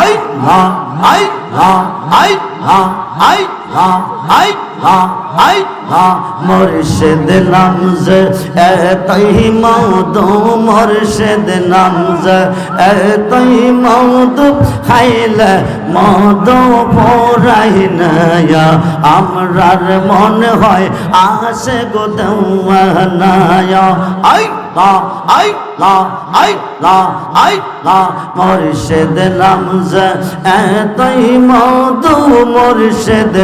I লা আই লা আই লা আই লা আই লা আই লা মুর্শিদ নামজ, এতই মৌদু মুর্শিদ নামজ, এতই মৌদু খাইলে মধু পড়াই নয়া। আমরার মন হয় আসে গো দেওয়ানায়া আই! লা আই এতই মধু মুর্শিদ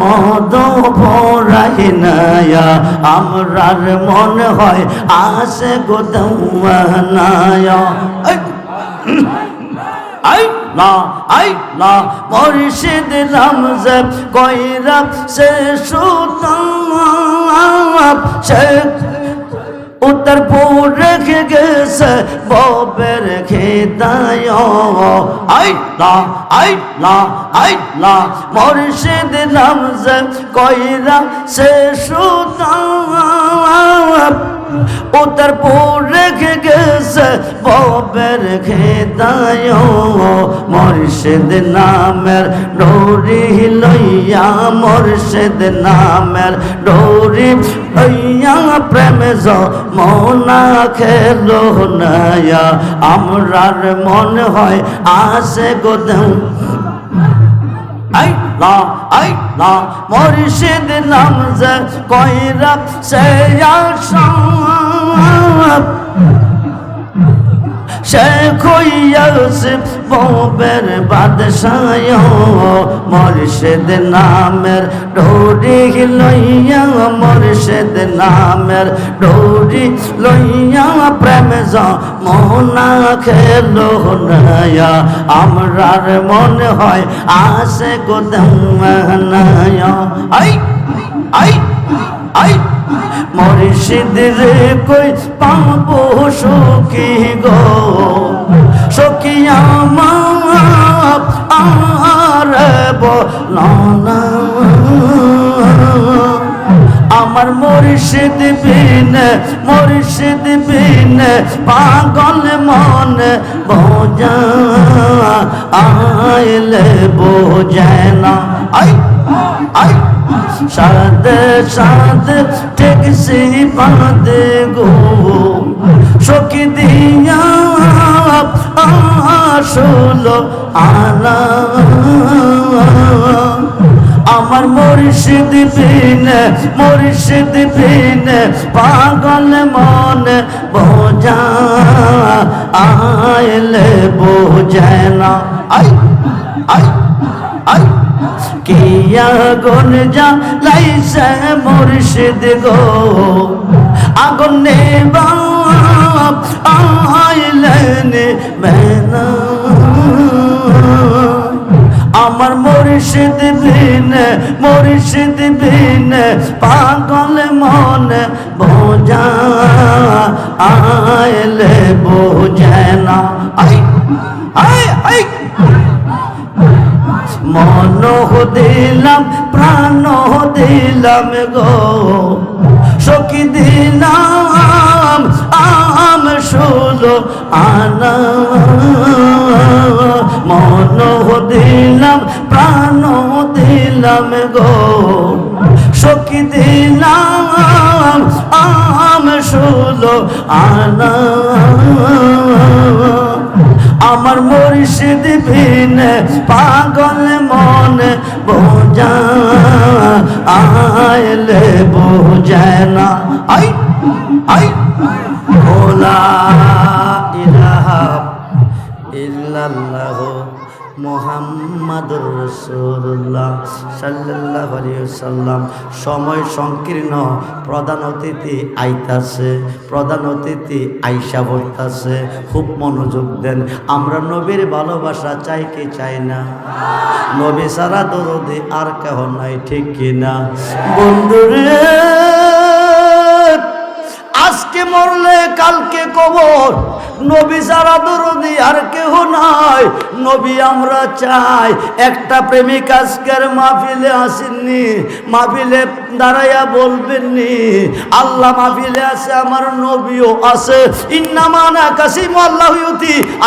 মধু পড়াই নয়া। আমরার মন হয় আসে গো দেওয়ানায়া আই আই লা আই লা মুর্শিদ রমজান কইরা সে সুতাম সে উত্তর পুর রেখে গেছে ববের খেদায় আই লা আই লা আই লা কইরা সে সুতাম উত্তর পুর গেছে ববের খেদায় মুর্শিদ নামের ডোরি লইয়া মুর্শিদ নামের ডোরি লইয়া প্রেম মনা খেলো নয়া। আমরার মন হয় আসে আই লা মুর্শিদ নামজ কইরা সে মুর্শিদ নামের ডোরি লইয়া, মুর্শিদ নামের ডোরি লইয়া প্রেম মোহনা খেলো নয়া। আমরার মন হয় আসে গোদমানায়া আই আই আই। মুর্শিদ রে কই পাবো সখী গো? সখী আমার আর বলানা আমার মুর্শিদ বিন মুর্শিদ বিন, পাগল মন বোঝা আইলে বোঝায় না আই আই, সাদ সাদ টেকসি বাঁধে গো। সখী দিয়া আসলো আনা। আমার মুর্শিদ বিন মুর্শিদ বিন, পাগল মন বোঝা আইলে বোঝায় না আই আই আই কিয়া গুন যা লাইছে মুর্শিদ গো আগুন নেবা আইলেন মেনা আমার মুর্শিদ বিন মুর্শিদ বিন, পাগল মন বোঝা, আইলে বোঝে না। আই আই আই। মন দিলাম, প্রাণ দিলাম গো। সখী দিলাম, আম, শুলো আনা। আমার মুর্শিদ বিন পাগল মন বোঝা। আইলে বোঝায় না। আই আই। ভোলা ইলাহা ইল্লাল্লাহ। মোহাম্মদুর রসুল্লাহ সাল্লাহ সাল্লাম সময় সংকীর্ণ, প্রধান অতিথি আইতাছে, প্রধান অতিথি আইসা বলতাছে খুব মনোযোগ দেন। আমরা নবীর ভালোবাসা চাই কি চাই না? নবী সারা দরদি আর কেহ নাই, ঠিক কিনা? বন্ধুরে মরলে কালকে কবর। নবী সারা দরদি, আর কেহ নাই। নবী আমরা চাই। একটা প্রেমিক আজকের মাহফিলে আসেননি। মাহফিলে দাঁড়াইয়া বলবেননি, আল্লাহ মাহফিলে আছে, আমার নবীও আছে। ইন্নামানা কাসিম আল্লাহ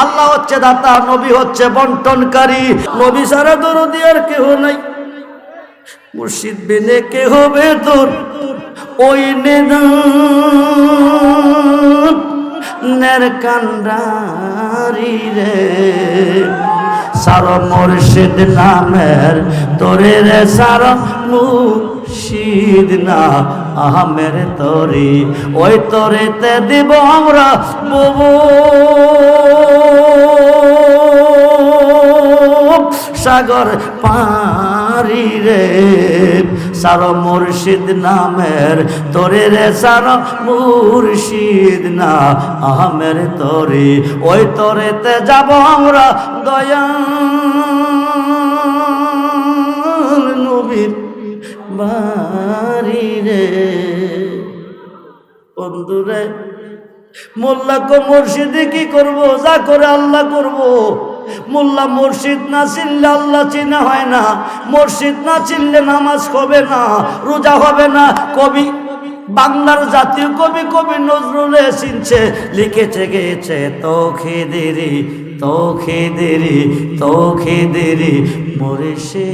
আল্লাহ হচ্ছে দাতা, নবী হচ্ছে বন্টনকারী। নবী সারা দরদি, আর কেহ নাই। মুর্শিদ বিনে কে হবে তোর? ওই নেদান নের কান্ডারি সার মুর্শিদ নামের তোরে রে, সার মুর্শিদ না আহমের তরি। ওই তরেতে দিব আমরা ববু। সাগর পারি রে। সার মুর্শিদ নামের তোরে রে, সার মুর্শিদ না, আহমের তরি। ওই তরেতে যাব আমরা দয়া নবীর বাড়ি রে। বন্ধুরে মোল্লা কো মুর্শিদে কি করব? যা করে আল্লাহ করব। মোল্লা মুর্শিদ না চিনলে আল্লাহ চিনা হয় না। মুর্শিদ না চিনলে নামাজ হবে না, রোজা হবে না। কবি বাংলার জাতীয় কবি কবি নজরুলে চিনছে, লিখেছে গেছে তো খেদেরি তো খেদেরি তো খেদেরি মরে সে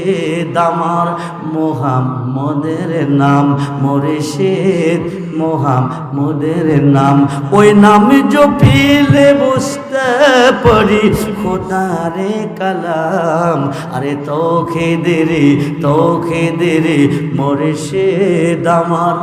দামার মোহাম্মদের নাম, মরে সে মোহাম্মদের নাম। ওই নামে জপিলে বুঝতে পারি খোদারে কালাম। আরে তো খেদেরি তো খেদেরি মরে সে দামার